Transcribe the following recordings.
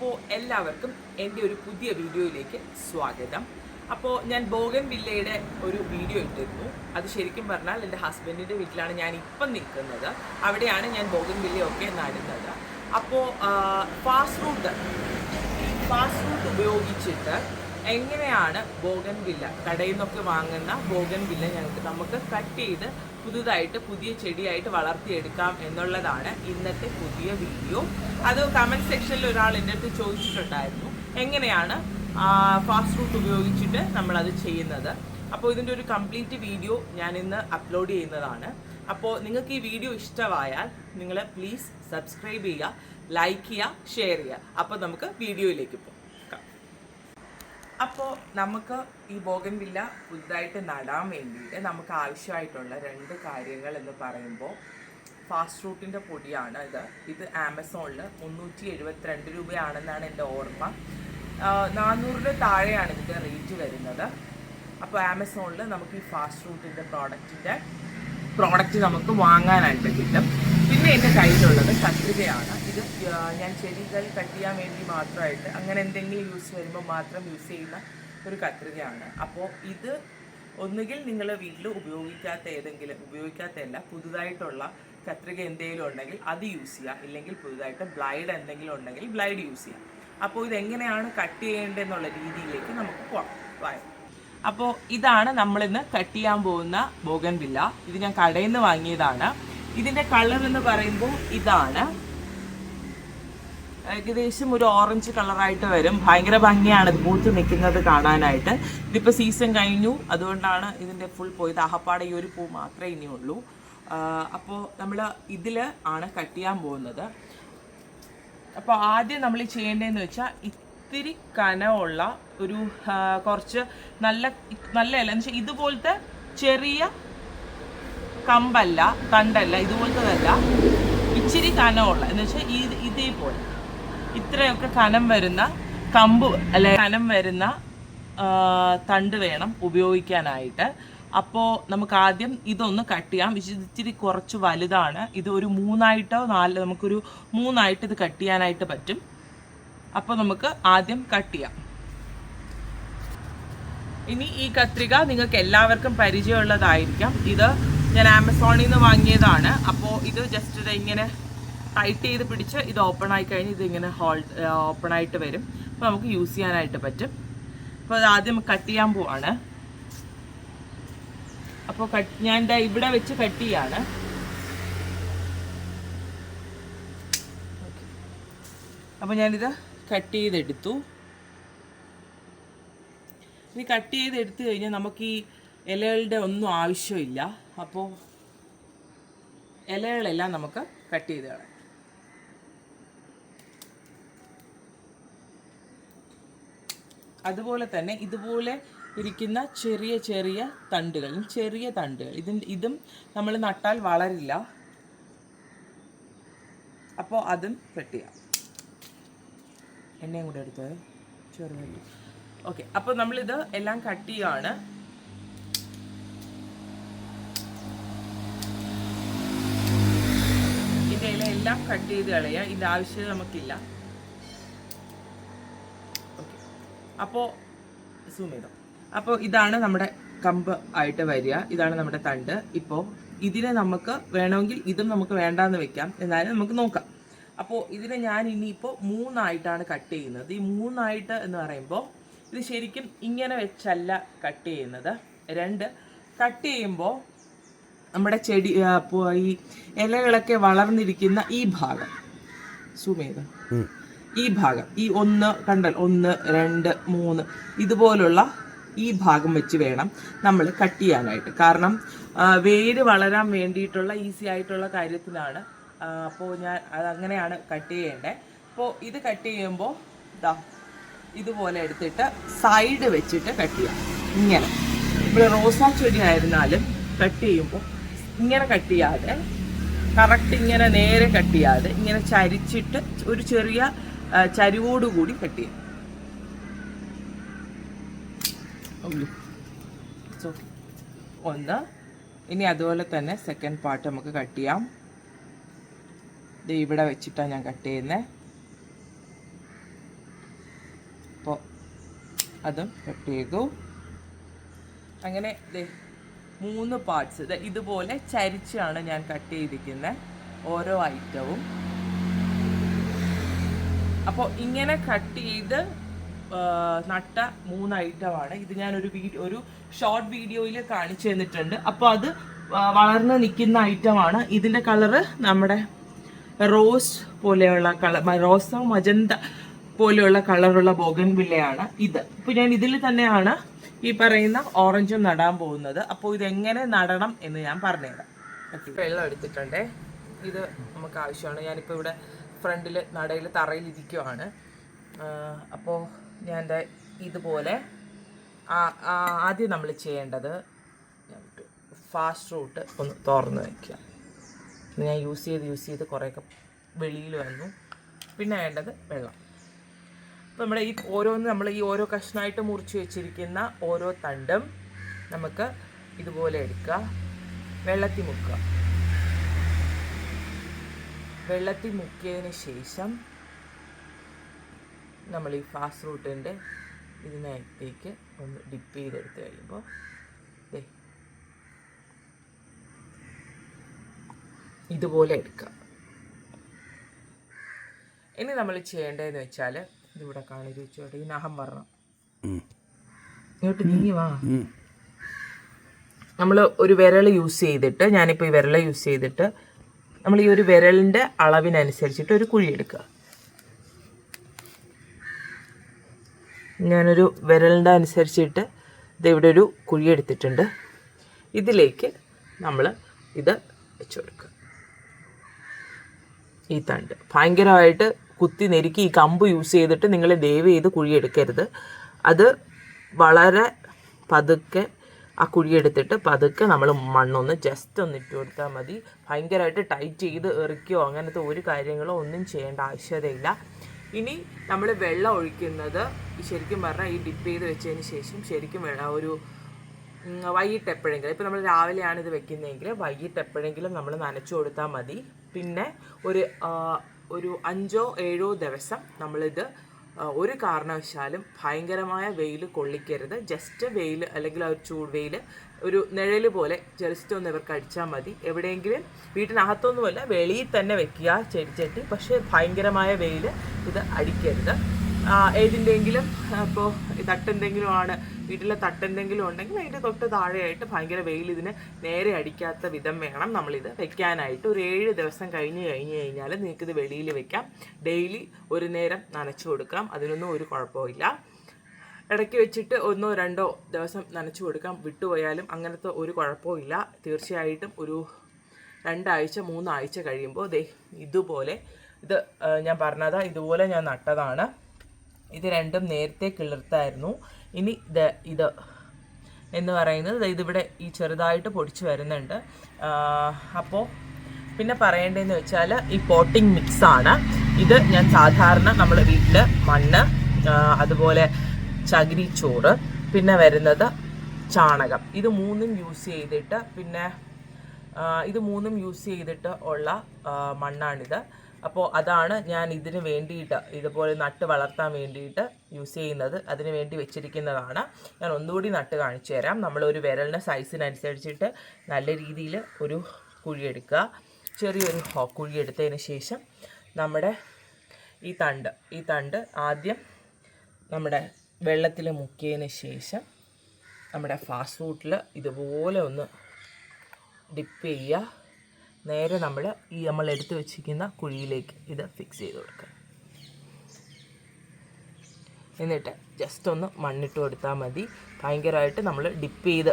അപ്പോൾ എല്ലാവർക്കും എന്റെ ഒരു പുതിയ വീഡിയോയിലേക്ക് സ്വാഗതം. അപ്പോൾ ഞാൻ ബോഗൻ വില്ലയുടെ ഒരു വീഡിയോ ഇട്ടിരുന്നു. അത് ശരിക്കും പറഞ്ഞാൽ എന്റെ ഹസ്ബൻഡിന്റെ വീട്ടിലാണ് ഞാൻ ഇപ്പം നിൽക്കുന്നത്. അവിടെയാണ് ഞാൻ ബോഗൻ വില്ലയൊക്കെ നടുന്നത്. അപ്പോൾ ഫാസ്റ്റ് ഫുഡ് ഫാസ്റ്റ് ഫുഡ് ഉപയോഗിച്ചിട്ട് എങ്ങനെയാണ് ബോഗൻ വില്ല കടയിൽ നിന്നൊക്കെ വാങ്ങുന്ന ബോഗൻ വില്ല ഞങ്ങൾക്ക് നമുക്ക് കട്ട് ചെയ്ത് പുതുതായിട്ട് പുതിയ ചെടിയായിട്ട് വളർത്തിയെടുക്കാം എന്നുള്ളതാണ് ഇന്നത്തെ പുതിയ വീഡിയോ അത് കമന്റ് സെക്ഷനിൽ ഒരാൾ എന്റെ അടുത്ത് ചോദിച്ചിട്ടുണ്ടായിരുന്നു. എങ്ങനെയാണ് ഫാസ്റ്റ് റൂട്ട് ഉപയോഗിച്ചിട്ട് നമ്മളത് ചെയ്യുന്നത്? അപ്പോൾ ഇതിന്റെ ഒരു കംപ്ലീറ്റ് വീഡിയോ ഞാൻ ഇന്ന് അപ്ലോഡ് ചെയ്യുന്നതാണ്. അപ്പോൾ നിങ്ങൾക്ക് ഈ വീഡിയോ ഇഷ്ടമായാൽ നിങ്ങൾ പ്ലീസ് സബ്സ്ക്രൈബ് ചെയ്യുക ലൈക്ക് ചെയ്യുക ഷെയർ ചെയ്യുക. അപ്പോൾ നമുക്ക് വീഡിയോയിലേക്ക് പോകാം അപ്പോൾ നമുക്ക് ഈ ബോഗൻ വില്ല പുതുതായിട്ട് നടാൻ വേണ്ടിയിട്ട് നമുക്ക് ആവശ്യമായിട്ടുള്ള രണ്ട് കാര്യങ്ങൾ എന്ന് പറയുമ്പോൾ ഫാസ്റ്റ് ഫ്രൂട്ടിന്റെ പൊടിയാണ് ഇത്. ഇത് ആമസോണിൽ മുന്നൂറ്റി എഴുപത്തിരണ്ട് രൂപയാണെന്നാണ് എന്റെ ഓർമ്മ. നാനൂറിന് താഴെയാണ് ഇതിന്റെ റേറ്റ് വരുന്നത്. അപ്പോൾ ആമസോണിൽ നമുക്ക് ഈ ഫാസ്റ്റ് ഫ്രൂട്ടിന്റെ പ്രോഡക്റ്റിന്റെ പ്രോഡക്റ്റ് നമുക്ക് വാങ്ങാനായിട്ട് കിട്ടും. പിന്നെ എന്റെ കയ്യിലുള്ളത് കത്രികയാണ്. ഇത് ഞാൻ ചെടികൾ കട്ട് ചെയ്യാൻ വേണ്ടി മാത്രമായിട്ട് അങ്ങനെ എന്തെങ്കിലും യൂസ് വരുമ്പോൾ മാത്രം യൂസ് ചെയ്യുന്ന ഒരു കത്രികയാണ്. അപ്പോൾ ഇത് ഒന്നുകിൽ നിങ്ങൾ വീട്ടിൽ ഉപയോഗിക്കാത്ത ഏതെങ്കിലും ഉപയോഗിക്കാത്തതല്ല പുതുതായിട്ടുള്ള കത്രിക എന്തെങ്കിലും ഉണ്ടെങ്കിൽ അത് യൂസ് ചെയ്യുക. ഇല്ലെങ്കിൽ പുതുതായിട്ട് ബ്ലൈഡ് എന്തെങ്കിലും ഉണ്ടെങ്കിൽ ബ്ലൈഡ് യൂസ് ചെയ്യാം അപ്പോൾ ഇതെങ്ങനെയാണ് കട്ട് ചെയ്യേണ്ടതെന്നുള്ള രീതിയിലേക്ക് നമുക്ക് പോകാം അപ്പോൾ ഇതാണ് നമ്മളിന്ന് കട്ട് ചെയ്യാൻ പോകുന്ന ബോഗൻ വില്ല. ഇത് ഞാൻ കടയിൽ നിന്ന് വാങ്ങിയതാണ്. ഇതിന്റെ കളർ എന്ന് പറയുമ്പോൾ ഇതാണ് ഏകദേശം ഒരു ഓറഞ്ച് കളറായിട്ട് വരും. ഭയങ്കര ഭംഗിയാണ് ഇത് പൂത്ത് നിൽക്കുന്നത് കാണാനായിട്ട്. ഇതിപ്പോൾ സീസൺ കഴിഞ്ഞു. അതുകൊണ്ടാണ് ഇതിന്റെ ഫുൾ പോയത്. ആഹപ്പാടെ ഈ ഒരു പൂ മാത്രമേ ഇനിയുള്ളൂ. അപ്പോൾ നമ്മൾ ഇതിൽ ആണ് കട്ട് ചെയ്യാൻ പോകുന്നത്. അപ്പോൾ ആദ്യം നമ്മൾ ചെയ്യേണ്ടതെന്ന് വെച്ചാൽ ഇത്തിരി കനമുള്ള ഒരു കുറച്ച് നല്ല നല്ല ഇല. എന്ന് വെച്ചാൽ ഇതുപോലത്തെ ചെറിയ കമ്പല്ല തണ്ടല്ല ഇതുപോലത്തതല്ല. ഇച്ചിരി കനമുള്ള എന്ന് വെച്ചാൽ ഇത് ഇതേപോലെ. ഇത്രയൊക്കെ കനം വരുന്ന കമ്പ് അല്ലെ കനം വരുന്ന തണ്ട് വേണം ഉപയോഗിക്കാനായിട്ട്. അപ്പോൾ നമുക്ക് ആദ്യം ഇതൊന്ന് കട്ട് ചെയ്യാം. ഇച്ചിരി കുറച്ച് വലുതാണ്. ഇത് ഒരു മൂന്നായിട്ടോ നാല് നമുക്കൊരു മൂന്നായിട്ട് ഇത് കട്ട് ചെയ്യാനായിട്ട് പറ്റും. അപ്പോൾ നമുക്ക് ആദ്യം കട്ട് ചെയ്യാം. ഇനി ഈ കത്രിക നിങ്ങൾക്ക് എല്ലാവർക്കും പരിചയമുള്ളതായിരിക്കാം. ഇത് ഞാൻ ആമസോണിൽ നിന്ന് വാങ്ങിയതാണ്. അപ്പോൾ ഇത് ജസ്റ്റ് ഇത് ഇങ്ങനെ ടൈറ്റ് ചെയ്ത് പിടിച്ച് ഇത് ഓപ്പൺ ആയി കഴിഞ്ഞ് ഇതിങ്ങനെ ഹോൾഡ് ഓപ്പൺ ആയിട്ട് വരും. അപ്പോൾ നമുക്ക് യൂസ് ചെയ്യാനായിട്ട് പറ്റും. അപ്പോൾ അത് ആദ്യം കട്ട് ചെയ്യാൻ പോവാണ്. അപ്പോൾ കട്ട് ഞാൻ എന്താ ഇവിടെ വെച്ച് കട്ട് ചെയ്യാണ്. അപ്പോൾ ഞാനിത് കട്ട് ചെയ്തെടുത്തു. ഇനി കട്ട് ചെയ്തെടുത്തു കഴിഞ്ഞാൽ നമുക്ക് ഈ ഇലകളുടെ ഒന്നും ആവശ്യമില്ല. അപ്പോൾ ഇലകളെല്ലാം നമുക്ക് കട്ട് ചെയ്ത് കളയാം. അതുപോലെ തന്നെ ഇതുപോലെ ഇരിക്കുന്ന ചെറിയ ചെറിയ തണ്ടുകൾ ചെറിയ തണ്ടുകൾ. ഇതിന് ഇതും നമ്മൾ നട്ടാൽ വളരില്ല. അപ്പോൾ അതും കട്ട് ചെയ്യാം എണ്ണയും കൂടെ എടുത്തത് ചെറുതായിട്ട്. ഓക്കെ അപ്പോൾ നമ്മളിത് എല്ലാം കട്ട് ചെയ്യുകയാണ് ഇതിന്റെ എല്ലാം കട്ട് ചെയ്ത് കളയുക ഇതിന്റെ ആവശ്യം നമുക്കില്ല ഓക്കെ അപ്പോൾ സൂം ചെയ്തോ. അപ്പോൾ ഇതാണ് നമ്മുടെ കമ്പ് ആയിട്ട് വരിക. ഇതാണ് നമ്മുടെ തണ്ട്. ഇപ്പോൾ ഇതിനെ നമുക്ക് വേണമെങ്കിൽ ഇതും നമുക്ക് വേണ്ടാന്ന് വെക്കാം. എന്നാലും നമുക്ക് നോക്കാം. അപ്പോൾ ഇതിനെ ഞാൻ ഇനിയിപ്പോൾ മൂന്നായിട്ടാണ് കട്ട് ചെയ്യുന്നത്. ഈ മൂന്നായിട്ട് എന്ന് പറയുമ്പോൾ ഇത് ശരിക്കും ഇങ്ങനെ വെച്ചല്ല കട്ട് ചെയ്യുന്നത്. രണ്ട് കട്ട് ചെയ്യുമ്പോൾ നമ്മുടെ ചെടി ഈ ഇലകളൊക്കെ വളർന്നിരിക്കുന്ന ഈ ഭാഗം. സൂം ചെയ്ത്. ഈ ഭാഗം ഈ ഒന്ന് കണ്ടൽ ഒന്ന് രണ്ട് മൂന്ന് ഇതുപോലുള്ള ഈ ഭാഗം വെച്ച് വേണം നമ്മൾ കട്ട് ചെയ്യാനായിട്ട്. കാരണം വേര് വളരാൻ വേണ്ടിയിട്ടുള്ള ഈസി ആയിട്ടുള്ള കാര്യത്തിനാണ് അപ്പോൾ ഞാൻ അതങ്ങനെയാണ് കട്ട് ചെയ്യേണ്ടത് അപ്പോൾ ഇത് കട്ട് ചെയ്യുമ്പോൾ ഇതാ ഇതുപോലെ എടുത്തിട്ട് സൈഡ് വെച്ചിട്ട് കട്ട് ചെയ്യാം. ഇങ്ങനെ. ഇപ്പോൾ റോസാ ചെടി ആയിരുന്നാലും കട്ട് ചെയ്യുമ്പോൾ ഇങ്ങനെ കട്ട് ചെയ്യാതെ കറക്റ്റ് ഇങ്ങനെ നേരെ കട്ട് ചെയ്യാതെ ഇങ്ങനെ ചരിച്ചിട്ട് ഒരു ചെറിയ ചരിവോടുകൂടി കട്ട് ചെയ്യാം. ഒന്ന്. ഇനി അതുപോലെ തന്നെ സെക്കൻഡ് പാർട്ട് നമുക്ക് കട്ട് ചെയ്യാം. ഇത് ഇവിടെ വെച്ചിട്ടാണ് ഞാൻ കട്ട് ചെയ്യുന്നത് അപ്പോൾ അതും കട്ട് ചെയ്തു. അങ്ങനെ മൂന്ന് പാർട്സ് ഇതുപോലെ ചരിച്ചാണ് ഞാൻ കട്ട് ചെയ്തിരിക്കുന്നത് ഓരോ ഐറ്റവും അപ്പോൾ ഇങ്ങനെ കട്ട് ചെയ്ത് നട്ട മൂന്ന് ഐറ്റമാണ് ഇത് ഞാൻ ഒരു വീഡിയോ ഒരു ഷോർട്ട് വീഡിയോയിൽ കാണിച്ചു തന്നിട്ടുണ്ട്. അപ്പോൾ അത് വളർന്ന് നിൽക്കുന്ന ഐറ്റമാണ് ഇതിന്റെ കളറ് നമ്മുടെ റോസ് പോലെയുള്ള കളർ റോസോ മജന്ത പോലെയുള്ള കളറുള്ള ബോഗൻവില്ലയാണ് ഇത്. ഇപ്പോൾ ഞാൻ ഇതിൽ തന്നെയാണ് ഈ പറയുന്ന ഓറഞ്ചും നടാൻ പോകുന്നത്. അപ്പോൾ ഇതെങ്ങനെ നടണം എന്ന് ഞാൻ പറഞ്ഞുതരാം. വെള്ളം എടുത്തിട്ടുണ്ടേ. ഇത് നമുക്ക് ആവശ്യമാണ്. ഞാനിപ്പോൾ ഇവിടെ ഫ്രണ്ടിൽ നടയിൽ തറയിൽ ഇരിക്കുവാണ് അപ്പോൾ ഞാൻ എന്റെ ഇതുപോലെ ആദ്യം നമ്മൾ ചെയ്യേണ്ടത് ഫാസ്റ്റ് റൂട്ട് ഒന്ന് തുറന്ന് വയ്ക്കുക ഞാൻ യൂസ് ചെയ്ത് യൂസ് ചെയ്ത് കുറേയൊക്കെ വെളിയിൽ വന്നു. പിന്നെ വേണ്ടത് വെള്ളം. അപ്പോൾ നമ്മുടെ ഈ ഓരോന്ന് നമ്മൾ ഈ ഓരോ കഷ്ണമായിട്ട് മുറിച്ച് വെച്ചിരിക്കുന്ന ഓരോ തണ്ടും നമുക്ക് ഇതുപോലെ എടുക്കുക. വെള്ളത്തിൽ മുക്കുക. വെള്ളത്തിൽ മുക്കിയതിന് ശേഷം നമ്മൾ ഈ ഫാസ്റ്റ് റൂട്ടിന്റെ ഇതിനകത്തേക്ക് ഒന്ന് ഡിപ്പ് ചെയ്തെടുത്ത് കഴിയുമ്പോൾ ദേ ഇതുപോലെ എടുക്കുക ഇനി നമ്മൾ ചെയ്യേണ്ടതെന്ന് വെച്ചാൽ ഇതിവിടെ കാണിച്ചു വെച്ചോട്ടെ ഈ നഖം വരണം. ഇങ്ങോട്ട് നീങ്ങി വാ. നമ്മൾ ഒരു വിരൽ യൂസ് ചെയ്തിട്ട് ഞാനിപ്പോൾ ഈ വിരൽ യൂസ് ചെയ്തിട്ട് നമ്മൾ ഈ ഒരു വിരലിന്റെ അളവിനനുസരിച്ചിട്ട് ഒരു കുഴി എടുക്കുക. ഞാനൊരു വിരലിന്റെ അനുസരിച്ചിട്ട് ഇത് ഇവിടെ ഒരു കുഴി എടുത്തിട്ടുണ്ട്. ഇതിലേക്ക് നമ്മൾ ഇത് വെച്ചു കൊടുക്കുക. ഈ തണ്ട്. ഭയങ്കരമായിട്ട് കുത്തി നെരുക്കി ഈ കമ്പ് യൂസ് ചെയ്തിട്ട് നിങ്ങൾ ദയവ് ചെയ്ത് കുഴി എടുക്കരുത്. അത് വളരെ പതുക്കെ ആ കുഴിയെടുത്തിട്ട് പതുക്കെ നമ്മൾ മണ്ണൊന്ന് ജസ്റ്റ് ഒന്ന് ഇട്ട് കൊടുത്താൽ മതി. ഭയങ്കരമായിട്ട് ടൈറ്റ് ചെയ്ത് എറിക്കുകയോ അങ്ങനത്തെ ഒരു കാര്യങ്ങളോ ഒന്നും ചെയ്യേണ്ട ആവശ്യതയില്ല. ഇനി നമ്മൾ വെള്ളം ഒഴിക്കുന്നത് ശരിക്കും പറഞ്ഞാൽ ഈ ഡിപ്പ് ചെയ്ത് വെച്ചതിന് ശേഷം ശരിക്കും ഒരു വൈകിട്ട് എപ്പോഴെങ്കിലും ഇപ്പോൾ നമ്മൾ രാവിലെയാണ് ഇത് വെക്കുന്നതെങ്കിൽ വൈകിട്ട് എപ്പോഴെങ്കിലും നമ്മൾ നനച്ചു കൊടുത്താൽ മതി. പിന്നെ ഒരു ഒരു അഞ്ചോ ഏഴോ ദിവസം നമ്മളിത് ഒരു കാരണവശാലും ഭയങ്കരമായ വെയിൽ കൊള്ളിക്കരുത്. ജസ്റ്റ് വെയിൽ അല്ലെങ്കിൽ ആ ഒരു ചൂട് വെയിൽ ഒരു നിഴൽ പോലെ ജസ്റ്റ് ഒന്ന് ഇവർക്ക് അടിച്ചാൽ മതി. എവിടെയെങ്കിലും വീട്ടിനകത്തൊന്നുമല്ല വെളിയിൽ തന്നെ വെക്കുക ചെടിച്ചട്ടി പക്ഷേ ഭയങ്കരമായ വെയിൽ ഇത് അടിക്കരുത്. ഏതിന്റെയെങ്കിലും ഇപ്പോൾ തട്ടെന്തെങ്കിലും ആണ് വീട്ടിലെ തട്ടെന്തെങ്കിലും ഉണ്ടെങ്കിൽ അതിന്റെ തൊട്ട് താഴെയായിട്ട് ഭയങ്കര വെയിൽ ഇതിന് നേരെ അടിക്കാത്ത വിധം വേണം നമ്മളിത് വെക്കാനായിട്ട്. ഒരു ഏഴ് ദിവസം കഴിഞ്ഞ് കഴിഞ്ഞ് കഴിഞ്ഞാൽ നിങ്ങൾക്ക് ഇത് വെളിയിൽ വെക്കാം. ഡെയിലി ഒരു നേരം നനച്ചു കൊടുക്കാം. അതിനൊന്നും ഒരു കുഴപ്പമില്ല ഇടയ്ക്ക് വെച്ചിട്ട് ഒന്നോ രണ്ടോ ദിവസം നനച്ചു കൊടുക്കാം. വിട്ടുപോയാലും അങ്ങനത്തെ ഒരു കുഴപ്പമില്ല തീർച്ചയായിട്ടും ഒരു രണ്ടാഴ്ച മൂന്നാഴ്ച കഴിയുമ്പോൾ ദേ ഇതുപോലെ ഇത് ഞാൻ പറഞ്ഞതാ ഇതുപോലെ ഞാൻ നട്ടതാണ്. ഇത് രണ്ടും നേരത്തെ കിളിർത്തായിരുന്നു. ഇനി ഇത് ഇത് എന്ന് പറയുന്നത് ഇതിവിടെ ഈ ചെറുതായിട്ട് പൊടിച്ച് വരുന്നുണ്ട്. അപ്പോൾ പിന്നെ പറയേണ്ടതെന്ന് വെച്ചാൽ ഈ പോട്ടിംഗ് മിക്സാണ് ഇത് ഞാൻ സാധാരണ നമ്മൾ വീട്ടിൽ മണ്ണ് അതുപോലെ ചകിരിച്ചോറ് പിന്നെ വരുന്നത് ചാണകം. ഇത് മൂന്നും യൂസ് ചെയ്തിട്ട് പിന്നെ ഇത് മൂന്നും യൂസ് ചെയ്തിട്ട് ഉള്ള മണ്ണാണിത്. അപ്പോൾ അതാണ് ഞാൻ ഇതിന് വേണ്ടിയിട്ട് ഇതുപോലെ നട്ട് വളർത്താൻ വേണ്ടിയിട്ട് യൂസ് ചെയ്യുന്നത്. അതിന് വേണ്ടി വെച്ചിരിക്കുന്നതാണ്. ഞാൻ ഒന്നുകൂടി നട്ട് കാണിച്ചു തരാം. നമ്മൾ ഒരു വിരലിന്റെ സൈസിനനുസരിച്ചിട്ട് നല്ല രീതിയിൽ ഒരു കുഴിയെടുക്കുക ചെറിയൊരു കുഴി കുഴിയെടുത്തതിന് ശേഷം നമ്മുടെ ഈ തണ്ട് ഈ തണ്ട് ആദ്യം നമ്മുടെ വെള്ളത്തിൽ മുക്കിയതിന് ശേഷം നമ്മുടെ ഫാസ്റ്റ് ഫുഡിൽ ഇതുപോലെ ഒന്ന് ഡിപ്പ് ചെയ്യുക. നേരെ നമ്മൾ ഈ നമ്മൾ എടുത്തു വെച്ചിരിക്കുന്ന കുഴിയിലേക്ക് ഇത് ഫിക്സ് ചെയ്ത് കൊടുക്കുക. എന്നിട്ട് ജസ്റ്റ് ഒന്ന് മണ്ണിട്ട് കൊടുത്താൽ മതി. ഭയങ്കരമായിട്ട് നമ്മൾ ഡിപ്പ് ചെയ്ത്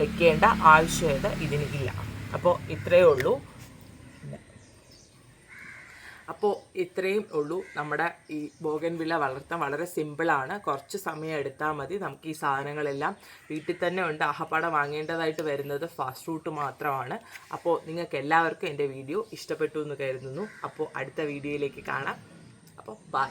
വെക്കേണ്ട ആവശ്യകത ഇതിന് ഇല്ല. അപ്പോൾ ഇത്രയേ ഉള്ളൂ. അപ്പോൾ ഇത്രയും ഉള്ളൂ നമ്മുടെ ഈ ബോഗൻവില്ല വളർത്താൻ വളരെ സിമ്പിളാണ് കുറച്ച് സമയം എടുത്താൽ മതി. നമുക്ക് ഈ സാധനങ്ങളെല്ലാം വീട്ടിൽ തന്നെ ഉണ്ട്. ആഹപ്പാട വാങ്ങേണ്ടതായിട്ട് വരുന്നത് ഫാസ്റ്റ് ഫുഡ് മാത്രമാണ്. അപ്പോൾ നിങ്ങൾക്ക് എല്ലാവർക്കും എന്റെ വീഡിയോ ഇഷ്ടപ്പെട്ടു എന്ന് കരുതുന്നു. അപ്പോൾ അടുത്ത വീഡിയോയിലേക്ക് കാണാം. അപ്പോൾ ബൈ